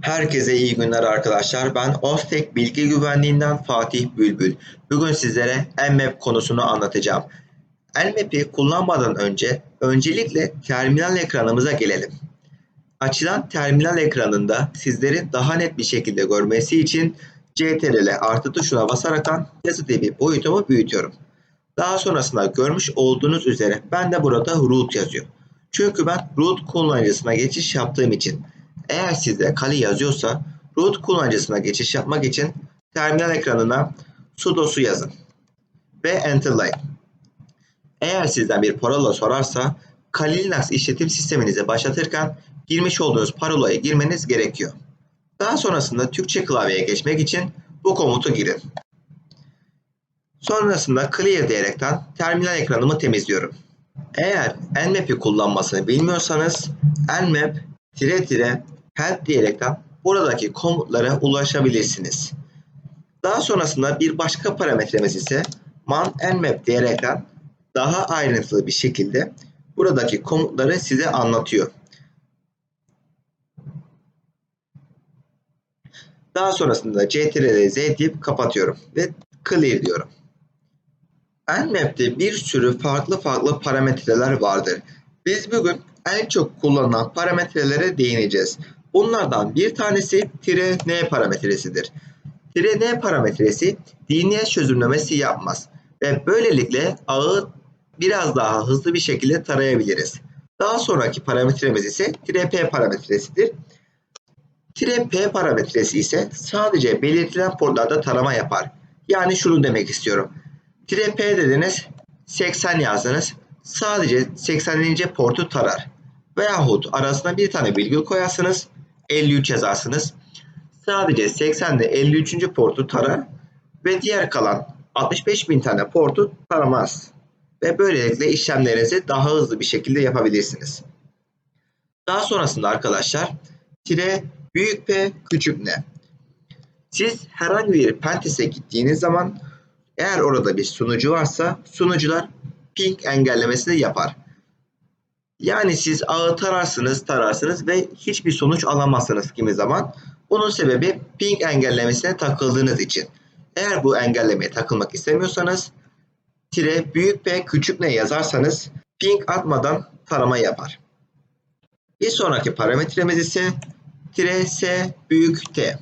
Herkese iyi günler arkadaşlar. Ben Ostek Bilgi Güvenliğinden Fatih Bülbül. Bugün sizlere Nmap konusunu anlatacağım. Nmap'i kullanmadan önce öncelikle terminal ekranımıza gelelim. Açılan terminal ekranında sizlerin daha net bir şekilde görmesi için CTRL artı tuşuna basaraktan yazı tipi boyutumu büyütüyorum. Daha sonrasında görmüş olduğunuz üzere ben de burada root yazıyor. Çünkü ben root kullanıcısına geçiş yaptığım için eğer sizde Kali yazıyorsa root kullanıcısına geçiş yapmak için terminal ekranına sudosu yazın ve enterlayın. Eğer sizden bir parola sorarsa Kali Linux işletim sisteminizi başlatırken girmiş olduğunuz parolayı girmeniz gerekiyor. Daha sonrasında Türkçe klavyeye geçmek için bu komutu girin. Sonrasında clear diyerekten terminal ekranımı temizliyorum. Eğer Nmap'i kullanmasını bilmiyorsanız nmap tire tire help diyerekten buradaki komutlara ulaşabilirsiniz. Daha sonrasında bir başka parametremiz ise man nmap diyerekten daha ayrıntılı bir şekilde buradaki komutları size anlatıyor. Daha sonrasında ctrl z deyip kapatıyorum ve clear diyorum. Nmap'te bir sürü farklı farklı parametreler vardır. Biz bugün en çok kullanılan parametrelere değineceğiz. Bunlardan bir tanesi tire n parametresidir. Tire n parametresi DNS çözümlemesi yapmaz ve böylelikle ağı biraz daha hızlı bir şekilde tarayabiliriz. Daha sonraki parametremiz ise tire p parametresidir. Tire p parametresi ise sadece belirtilen portlarda tarama yapar. Yani şunu demek istiyorum. Tire p dediniz 80 yazdınız. Sadece 80. portu tarar. Veyahut arasına bir tane virgül koyarsınız. 53 yazarsınız. Sadece 80 ile 53. portu tarar ve diğer kalan 65 bin tane portu taramaz. Ve böylelikle işlemlerinizi daha hızlı bir şekilde yapabilirsiniz. Daha sonrasında arkadaşlar tire büyük P küçük N. Siz herhangi bir pentest'e gittiğiniz zaman eğer orada bir sunucu varsa sunucular ping engellemesini yapar. Yani siz ağı tararsınız tararsınız ve hiçbir sonuç alamazsınız kimi zaman. Bunun sebebi ping engellemesine takıldığınız için. Eğer bu engellemeye takılmak istemiyorsanız tire büyük P küçük ne yazarsanız ping atmadan tarama yapar. Bir sonraki parametremiz ise tire S büyük T.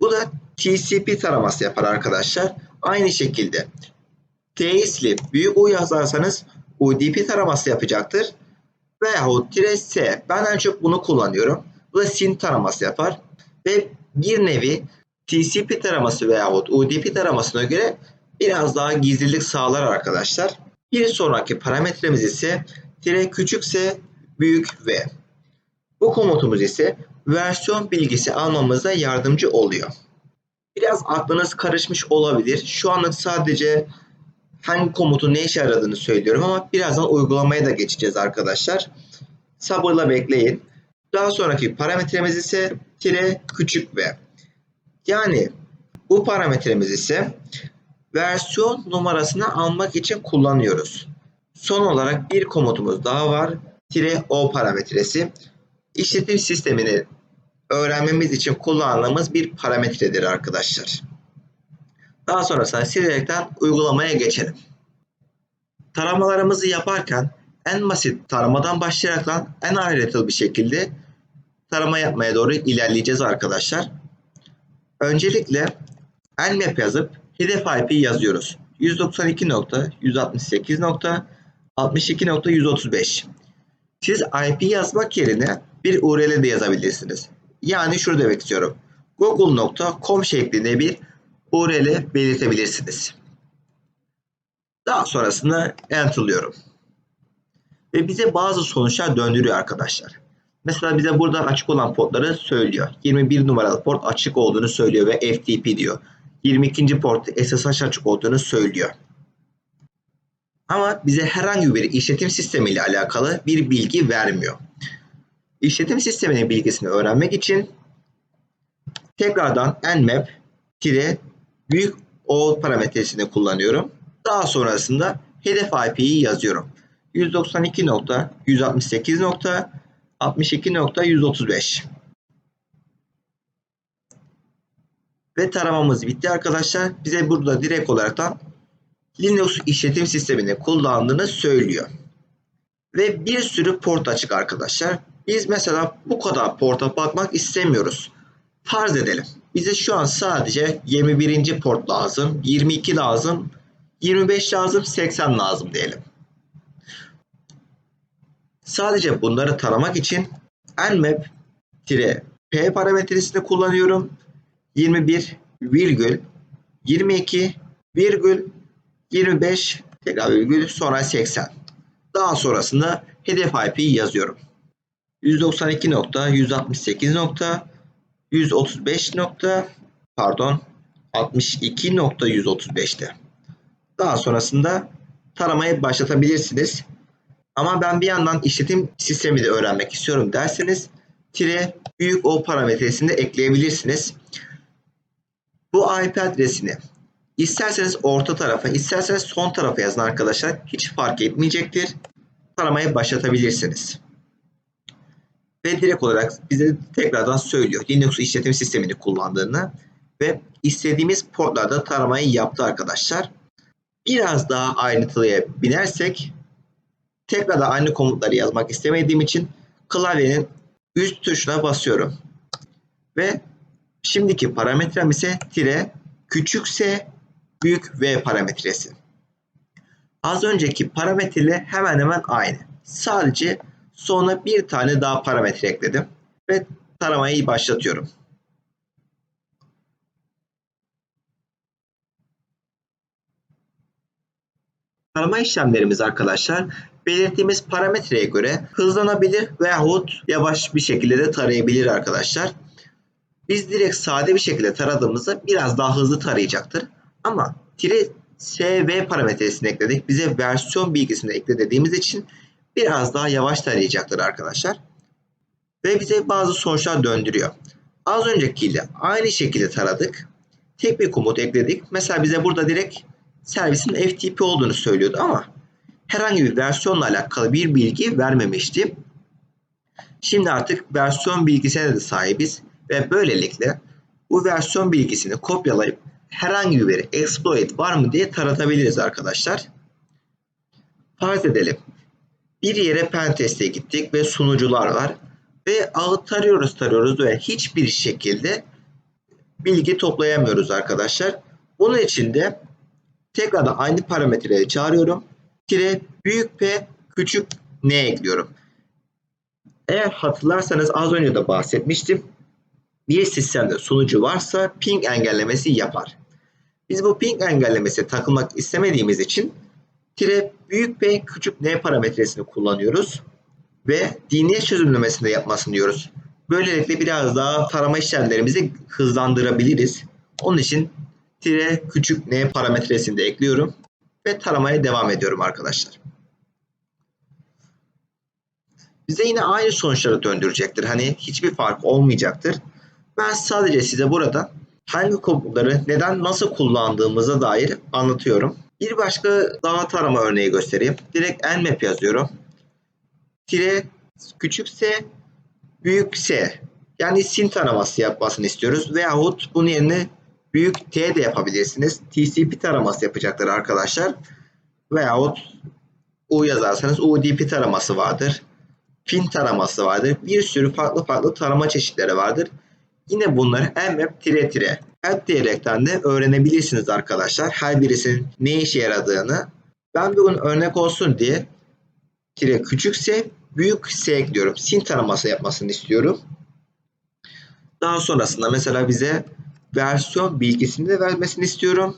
Bu da TCP taraması yapar arkadaşlar. Aynı şekilde T'yi büyük U yazarsanız UDP taraması yapacaktır. Veyahut tire S. Ben en çok bunu kullanıyorum. Bu da SYN taraması yapar. Ve bir nevi TCP taraması veyahut UDP taramasına göre biraz daha gizlilik sağlar arkadaşlar. Bir sonraki parametremiz ise tire küçük s büyük v. Bu komutumuz ise versiyon bilgisi almamıza yardımcı oluyor. Biraz aklınız karışmış olabilir. Şu anlık sadece hangi komutun ne işe yaradığını söylüyorum ama birazdan uygulamaya da geçeceğiz arkadaşlar. Sabırla bekleyin. Daha sonraki parametremiz ise tire küçük v. Yani bu parametremiz ise versiyon numarasını almak için kullanıyoruz. Son olarak bir komutumuz daha var. Tire o parametresi. İşletim sistemini öğrenmemiz için kullandığımız bir parametredir arkadaşlar. Daha sonrasında silerekten uygulamaya geçelim. Taramalarımızı yaparken en basit taramadan başlayarak en ayrıntılı bir şekilde tarama yapmaya doğru ilerleyeceğiz arkadaşlar. Öncelikle nmap yazıp hedef IP yazıyoruz. 192.168.62.135 Siz IP yazmak yerine bir URL de yazabilirsiniz. Yani şunu demek istiyorum. google.com şeklinde bir URL belirtebilirsiniz. Daha sonrasında enter'lıyorum. Ve bize bazı sonuçlar döndürüyor arkadaşlar. Mesela bize burada açık olan portları söylüyor. 21 numaralı port açık olduğunu söylüyor ve FTP diyor. 22. port SSH açık olduğunu söylüyor. Ama bize herhangi bir işletim sistemi ile alakalı bir bilgi vermiyor. İşletim sisteminin bilgisini öğrenmek için tekrardan nmap büyük O parametresini kullanıyorum. Daha sonrasında hedef IP'yi yazıyorum. 192.168.62.135 Ve taramamız bitti arkadaşlar. Bize burada direkt olaraktan Linux işletim sistemini kullandığını söylüyor. Ve bir sürü port açık arkadaşlar. Biz mesela bu kadar porta bakmak istemiyoruz. Farz edelim. Bize şu an sadece 21. port lazım, 22 lazım, 25 lazım, 80 lazım diyelim. Sadece bunları taramak için nmap-p parametresini kullanıyorum. 21 virgül 22 virgül 25 tekrar virgül sonra 80. Daha sonrasında hedef IP'yi yazıyorum. 192 nokta 168 nokta 135 nokta pardon 62 nokta 135'te. Daha sonrasında taramayı başlatabilirsiniz. Ama ben bir yandan işletim sistemi de öğrenmek istiyorum derseniz tire büyük O parametresini de ekleyebilirsiniz. Bu IP adresini isterseniz orta tarafa isterseniz son tarafa yazın arkadaşlar. Hiç fark etmeyecektir. Taramayı başlatabilirsiniz. Ve direkt olarak bize tekrardan söylüyor Linux işletim sistemini kullandığını ve istediğimiz portlarda taramayı yaptı arkadaşlar. Biraz daha ayrıntıya binersek tekrardan aynı komutları yazmak istemediğim için klavyenin üst tuşuna basıyorum. Ve şimdiki parametrem ise tire küçük s büyük v parametresi. Az önceki parametreyle hemen hemen aynı. Sadece sonra bir tane daha parametre ekledim ve taramayı başlatıyorum. Tarama işlemlerimiz arkadaşlar belirttiğimiz parametreye göre hızlanabilir veyahut yavaş bir şekilde de tarayabilir arkadaşlar. Biz direkt sade bir şekilde taradığımızda biraz daha hızlı tarayacaktır. Ama tire SV parametresini ekledik. Bize versiyon bilgisini ekle dediğimiz için biraz daha yavaş tarayacaktır arkadaşlar. Ve bize bazı sonuçlar döndürüyor. Az öncekiyle aynı şekilde taradık. Tek bir komut ekledik. Mesela bize burada direkt servisin FTP olduğunu söylüyordu ama herhangi bir versiyonla alakalı bir bilgi vermemişti. Şimdi artık versiyon bilgisine de sahibiz ve böylelikle bu versiyon bilgisini kopyalayıp herhangi bir exploit var mı diye taratabiliriz arkadaşlar. Farz edelim. Bir yere pentest'e gittik ve sunucular var. Ve ağı tarıyoruz tarıyoruz ve hiçbir şekilde bilgi toplayamıyoruz arkadaşlar. Bunun için de tekrardan aynı parametreleri çağırıyorum. Tire büyük P küçük N ekliyorum. Eğer hatırlarsanız az önce de bahsetmiştim. Bir sistemde sunucu varsa ping engellemesi yapar. Biz bu ping engellemesi takılmak istemediğimiz için tire büyük P küçük N parametresini kullanıyoruz ve DNS çözümlemesinde yapmasını diyoruz. Böylelikle biraz daha tarama işlemlerimizi hızlandırabiliriz. Onun için tire küçük N parametresini de ekliyorum ve taramaya devam ediyorum arkadaşlar. Bize yine aynı sonuçları döndürecektir. Hani hiçbir fark olmayacaktır. Ben sadece size burada hangi komutları neden nasıl kullandığımıza dair anlatıyorum. Bir başka daha tarama örneği göstereyim. Direkt nmap yazıyorum. Tire küçük s büyük s yani sin taraması yapmasını istiyoruz. Veyahut bunun yerine büyük T de yapabilirsiniz. TCP taraması yapacaktır arkadaşlar. Veyahut U yazarsanız UDP taraması vardır. Pin taraması vardır. Bir sürü farklı farklı tarama çeşitleri vardır. Yine bunları nmap tire tire add diyerekten de öğrenebilirsiniz arkadaşlar. Her birisinin ne işe yaradığını. Ben bugün örnek olsun diye tire küçükse büyük S ekliyorum. Sin taraması yapmasını istiyorum. Daha sonrasında mesela bize versiyon bilgisini de vermesini istiyorum.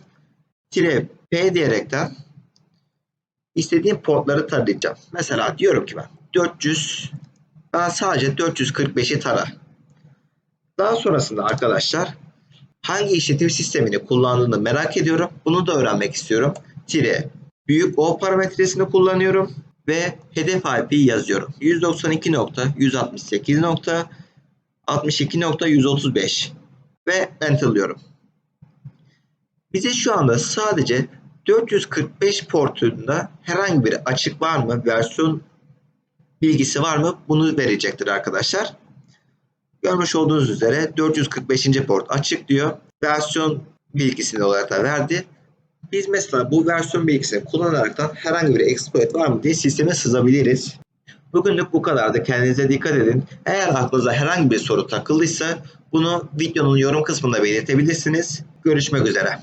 Tire P diyerekten istediğim portları tarayacağım. Mesela diyorum ki ben 400 ben sadece 445'i tara. Daha sonrasında arkadaşlar hangi işletim sistemini kullandığını merak ediyorum. Bunu da öğrenmek istiyorum. Tire büyük O parametresini kullanıyorum ve hedef IP yazıyorum. 192.168.62.135 ve enter'lıyorum. Bize şu anda sadece 445 portunda herhangi bir açık var mı? Versiyon bilgisi var mı? Bunu verecektir arkadaşlar. Görmüş olduğunuz üzere 445. port açık diyor versiyon bilgisini olarak da verdi. Biz mesela bu versiyon bilgisini kullanaraktan herhangi bir exploit var mı diye sisteme sızabiliriz. Bugünlük bu kadardı. Kendinize dikkat edin. Eğer aklınıza herhangi bir soru takıldıysa bunu videonun yorum kısmında belirtebilirsiniz. Görüşmek üzere.